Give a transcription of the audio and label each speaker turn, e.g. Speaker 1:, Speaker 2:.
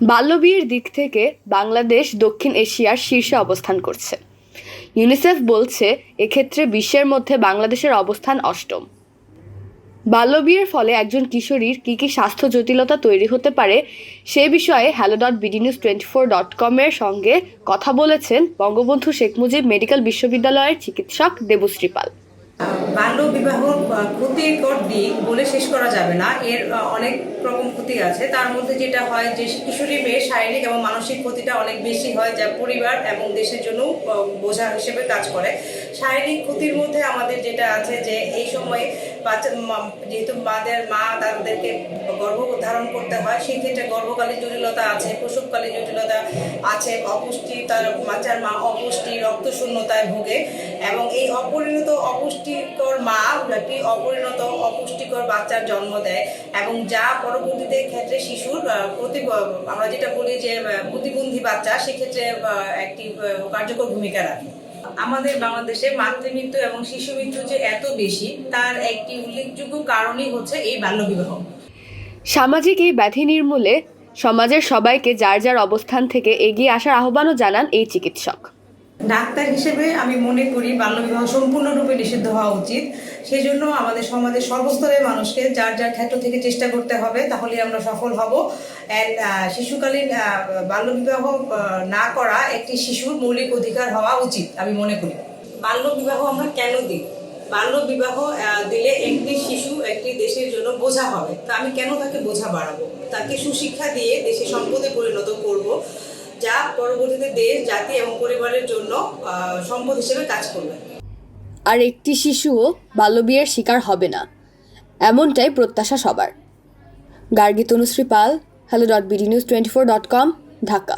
Speaker 1: বাল্যবিয়ের দিক থেকে বাংলাদেশ দক্ষিণ এশিয়ার শীর্ষে অবস্থান করছে। ইউনিসেফ বলছে, এক্ষেত্রে বিশ্বের মধ্যে বাংলাদেশের অবস্থান অষ্টম। বাল্যবিয়ের ফলে একজন কিশোরীর কী কী স্বাস্থ্য জটিলতা তৈরি হতে পারে, সে বিষয়ে hello dot BD news twenty four dot কমের সঙ্গে কথা বলেছেন বঙ্গবন্ধু শেখ মুজিব মেডিকেল বিশ্ববিদ্যালয়ের চিকিৎসক দেবশ্রী পাল।
Speaker 2: বাল্য বিবাহ ক্ষতিকর দিক বলে শেষ করা যাবে না। এর অনেক রকম ক্ষতি আছে। তার মধ্যে যেটা হয় যে, কিশোরী মেয়ে শারীরিক এবং মানসিক ক্ষতিটা অনেক বেশি হয় যা পরিবার এবং দেশের জন্য বোঝা হিসেবে কাজ করে। শারীরিক ক্ষতির মধ্যে আমাদের যেটা আছে যে এই সময় বাচ্চা যেহেতু মাদের মা তাদেরকে গর্ভ ধারণ করতে হয় সেই ক্ষেত্রে গর্ভকালীন জটিলতা আছে, প্রসবকালীন জটিলতা আছে, অপুষ্টি, তার বাচ্চার মা অপুষ্টি, রক্তশূন্যতায় ভোগে এবং এই অপরিণত অপুষ্টিকর মা একটি অপরিণত অপুষ্টিকর বাচ্চার জন্ম দেয় এবং যা পরবর্তীতে ক্ষেত্রে শিশুর প্রতি, আমরা যেটা বলি যে প্রতিবন্ধী বাচ্চা, সেক্ষেত্রে একটি কার্যকর ভূমিকা রাখে। আমাদের বাংলাদেশে মাতৃমৃত্যু এবং শিশু মৃত্যু যে এত বেশি, তার একটি উল্লেখযোগ্য কারণই হচ্ছে এই বাল্যবিবাহ।
Speaker 1: সামাজিক এই ব্যাধি নির্মূলে সমাজের সবাইকে যার যার অবস্থান থেকে এগিয়ে আসার আহ্বানও জানান এই চিকিৎসক।
Speaker 2: ডাক্তার হিসেবে আমি মনে করি বাল্যবিবাহ সম্পূর্ণরূপে নিষিদ্ধ হওয়া উচিত। সেই জন্য আমাদের সমাজের সর্বস্তরের মানুষকে যার যার ক্ষেত্র থেকে চেষ্টা করতে হবে, তাহলে আমরা সফল হব। অ্যান্ড শিশুকালীন বাল্যবিবাহ না করা একটি শিশুর মৌলিক অধিকার হওয়া উচিত, আমি মনে করি। বাল্যবিবাহ আমরা কেন দিই? বাল্য বিবাহ দিলে একটি শিশু একটি দেশের জন্য বোঝা হবে। তা আমি কেন তাকে বোঝা বাড়াবো? তাকে সুশিক্ষা দিয়ে দেশে সম্পদে পরিণত করব। পরবর্তীতে দেশ, জাতি এবং পরিবারের জন্য সম্পদ হিসেবে কাজ করবে।
Speaker 1: আর একটি শিশুও বাল্যবিয়ের শিকার হবে না। এমনটাই প্রত্যাশা সবার। Gargi Tanushree Pal hello dot BD news twenty four dot com Dhaka.